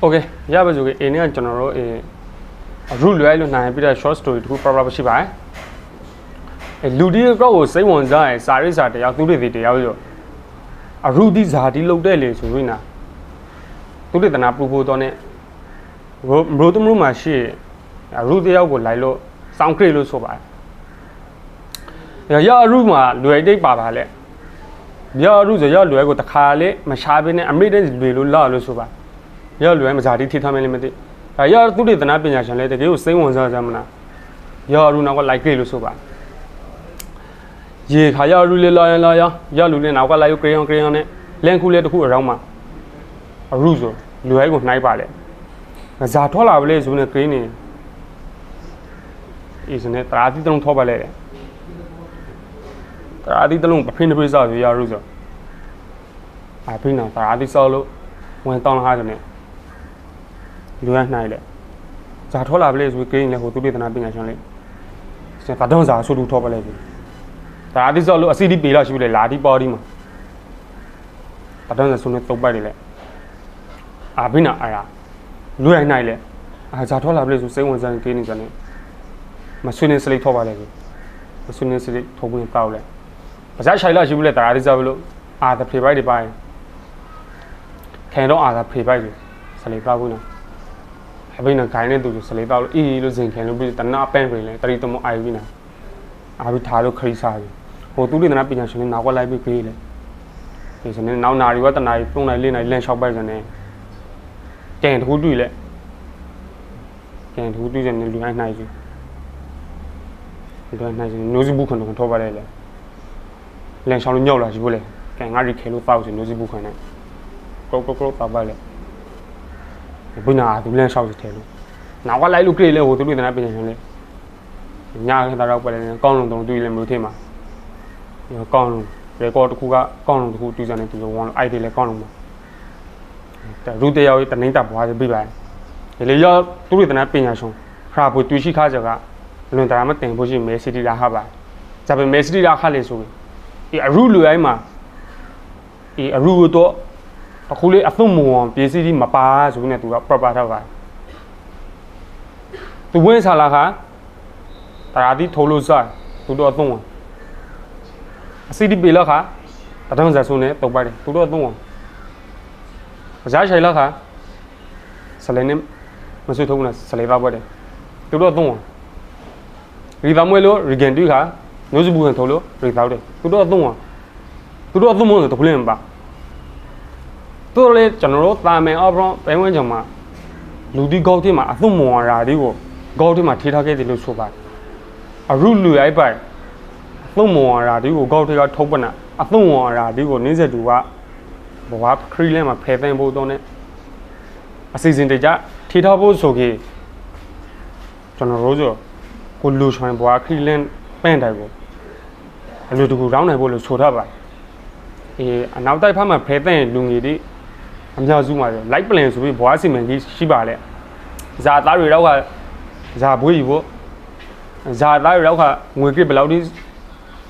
โอเคရပါစို့ကေအင်းနဲ့ကျွန်တော်တို့အင်း root လွဲလို့နိုင်ပြီးတော့ short story တခု proper ရှိပါတယ်အဲလူဒီကောက်ကိုစိတ်ဝင်စားရင်စာရိစာတရားသူတွေတွေတရားဆိုအရုဒီဇာတိလုတ်တဲ့လေဆိုရင်နာသူတွေတနာပူဖို့တော့ ਨੇ ဘရိုတမလို့မှာရှိအရုတယောက်ကိုလိုက်လို့စောင်းခရစ်လို့ဆိုပါတယ်ရရအရုမှာလွယ်တိတ်ပါပါလေရအရုဆိုရလွယ်ကိုတခါလေးမရှားဘဲနဲ့အမိတဲ့လွယ်လို့လာလို့ဆိုပါ ရလွယ်မဇာတိထိထားမယ်လည်းမသိဒါရသူတွေတနာပညာရှင်လည်းတကယ်ကိုစိတ်ဝင်စားကြမလားရအရုနောက်ကလိုက်ခရစ်လို့ဆိုပါရေခါရအရုလေးလာရင်လာရရလူလေးနောက်ကလိုက်ခရစ်အောင်ခရစ်အောင်နဲ့လန်ခုလေးတစ်ခုအရောင်းမှာအရုဆိုလွယ်ကိုနှိုက်ပါလေငဇာထွက်လာပလေဇူနဲ့ကရင်းနေအေးစနဲ့တရာတိတလုံးထောပါလေတရာတိတလုံးပဖင်းတပိစောက်ရရရုဆိုအဖိနာတရာတိစောက်လို့ဝင်တောင်းလာတယ် လူရနိုင်လေဇာထွက်လာပလေဇူကရင်းလေဟိုသူပိသနာပညာရှင်လေစတာတော့ဇာဆူလူထောပါလေတရာတိစောက်လို့အစီဒီပေလာရှိပြီလေလာဒီပေါ်ဒီမှာတတော့ဇာဆူနဲ့တုတ်ပိုက်နေလေအဖိနာအာရာလွယ်နိုင်လေအာဇာထောလာပလေဆိုစိတ်ဝင်စားကိနေစနေမဆွေးနေစလိတ်ထောပါလေမဆွေးနေစလိတ်ထောပွင့်တောက်လေဘာသာရှိုင်လာရှိဘူးလေတရားဒီစားဘလို့အာသဖေပိုက်တွေပိုင်းခံတော့အာသဖေပိုက်တွေစလိတ်တောက်ဘူးနော် အဘိနခိုင်းနေသူစလိတ်တောက်လို့အေးလို့စင်ခံလို့ပြီးတနာပန့်ပြင်လေတရီတမအိုင်ပြီးနာအာဘိထားလို့ခရီးစားပြီဟိုသူတွေတနာပညာရှင်တွေနောက်ကလိုက်ပြီးပေးလေဒီစနေနောက်နာရီဝတနာရီပုံနိုင်လေးနိုင်လန့်လျှောက်ပိုက်စနေကင်တခုတွေ့လေကင်တခုတွေ့တယ်လူတိုင်းနိုင်စီလူတိုင်းနိုင်စီနိုးစီဘူးခွန်တော့ထောပါလေလေလန်ဆောင်လို့ညောက်လာရှိဘူးလေကင်ငါရီခဲလို့တောက်စီနိုးစီဘူးခွန်နဲ့ကောကောကောပါပါလေ ဘုနာသူလန်ဆောင်စီထဲလို့နောက်ကလိုက်လို့ကြည့်လေဟိုသူတို့တနာပြင်ရှင်လေညာခတာတော့ပဲလေကောင်းလုံးတုံတွေ့လေမျိုးထင်မှာကောင်းလုံးရေကောတခုကကောင်းလုံးတခုတူးစံနေတူဝန်အိုက်တွေလည်းကောင်းလုံးမှာရူတယောက်တနိုင်တာဘွားပြပါဒီလေရောက်သူတို့တနာပညာရှင်ခရာဘူးတူရှိခါကြကလွန်တရာမတင်ဖို့ရှိမဲစီတီလာဟာပါဂျပန်မဲစီတီလာခါလေဆိုပြီးဒီအရူလူအိုင်းမှာဒီအရူတော့ အခုလေအသုံးမဝန်ပြေးစီတီမပါဆိုနေသူက proper ထားပါသူဝင်စားလာခါတရာတိထိုးလို့စားသူတော့အသုံးဝန်အစီတီပေလောက်ခါတထောင်ဇာဆိုနေတော့ပါတယ်သူတော့အသုံးဝန်အစားရှိုင်လောက်ခါဆလဲနေမဆွေးထုံးလားဆလဲပါပွဲတယ်သူတို့သုံးအောင်ရီသမွေလို့ရီဂန်တူခါမျိုးစုဘူးခံထိုးလို့ရီသောက်တယ်သူတို့သုံးအောင်သူတို့သုံးမို့ဆိုတခုလင်းပါ သူတို့လေကျွန်တော်တို့တာမန်အော့ဖရွန်ဘဲဝင်းကြောင်မှာလူဒီကောက်တိမှာအသုံးမွန်ရာဒီကိုကောက်တိမှာထေးထားခဲ့တယ်လို့ဆိုပါတယ်အရုလူရိုက်ပိုင်အသုံးမွန်ရာဒီကိုကောက်တိကထုတ်ပနာအသုံးမွန်ရာဒီကိုနေဆက်သူကဘဝခရီးလင်းမှာဖယ်သိမ်းဖို့တော့ ਨੇ အစီအစဉ်တကြထိထားဖို့ဆိုကေကျွန်တော်တို့ဆိုကိုလူချွန်ဘဝခရီးလင်းပန့်တိုင်ကိုအလူတကူရောင်းနိုင်ဖို့လို့ဆိုထားပါအေးအနောက်တိုက်ဖက်မှာဖယ်သိမ်းလူငယ်တွေ အများစုမှာဆို light plan ဆိုပြီးဘဝစီမံကြီးရှိပါလေဇာသားတွေတော့ကဇာဘွေးကြီးဖို့ဇာသားတွေတော့ကငွေကစ်ဘယ်လောက်ဒီ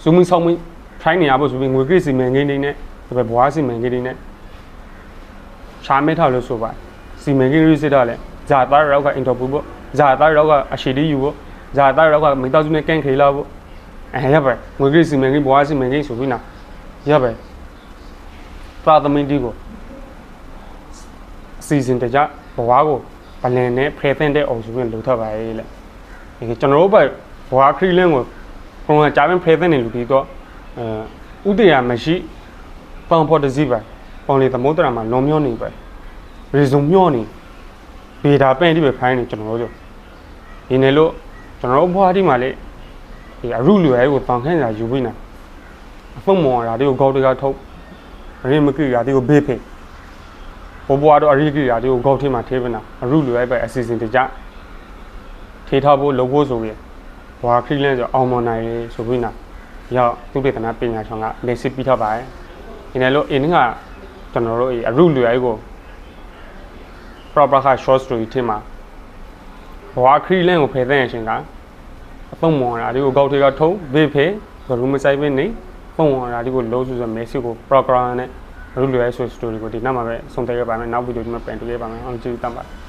ဇူမင်းဆောင်မင်းထိုင်းနေရဖို့ဆိုပြီးငွေကစ်စီမံကိန်းတွေနဲ့ဒါပဲဘဝစီမံကိန်းတွေနဲ့ရှားမဲထားလို့ဆိုပါစီမံကိန်းရေးစစ်တာလဲဇာသားရောကအင်တာဗျူးပေါ့ဇာသားရောကအရှိတီယူပေါ့ဇာသားရောကမိသားစုနဲ့ကန်ခေလာပေါ့အဲရပါငွေကြီးစီမံကိန်းဘဝစီမံကိန်းဆိုပြီးနာရပါသာသမင်းတီကိုအ စီအစဉ်တကြဘဝကိုဗလန်နဲ့ဖယ်သင့်တဲ့အောင်ဆိုပြီးလှုပ်ထပ်ပါရဲ့လေဒီကျွန်တော်တို့ဘဘဝခရီးလင်းကိုပုံကကြာပင်ဖယ်သင့်နေလူပြီးတော့အဲဥတရာမရှိပန်ဖို့တစည်းပါပေါင်လေသမုဒ္ဒရာမှာလွန်မျောနေပဲရေစုံမျောနေဘေတာပန့်တိပဲဖိုင်းနေကျွန်တော်တို့ဒီနယ်လို့ကျွန်တော်တို့ဘွားဒီမှာလေဒီအရုလူရဲကိုတောင်ခန့်စာယူပြီးနာအဖုံမော်ရာဒီကိုဂေါတကထုတ်ရေမကိရာဒီကိုဘေးဖိ ဘဘွားတော့အရိကိရာဒီကိုဂေါထိမှာသေးပနာအရုလူရဲပဲအစီအစဉ်တကြထေထားဖို့လုပ်ဖို့ဆိုပြီးဘွားခရီးလန်းဆိုအောင်မနိုင်လေဆိုပြီးနာရောက်သူတေသနာပညာဆောင်ကလက်စစ်ပြီးထားပါတယ်ဒီနယ်လို့အင်းကကျွန်တော်တို့အရုလူရဲကို proper က short story ထင်မှာဘဝခရီးလန်းကိုဖယ်တဲ့ရှင်ကအပုံမော်ရာဒီကိုကောက်ထေကထုံးဘေးဖေဘရူးမဆိုင်ပဲနေပုံမော်ရာဒီကိုလုံးစုဆိုမဲဆီကို program နဲ့ ဘယ်လိုလဲဆိုစတိုရီကိုဒီနောက်မှာပဲဆုံးသက်ခဲ့ပါမယ်နောက်ဗီဒီယိုဒီမှာပြန်တွေ့ခဲ့ပါမယ်အောင်ကျေးဇူးတင်ပါတယ်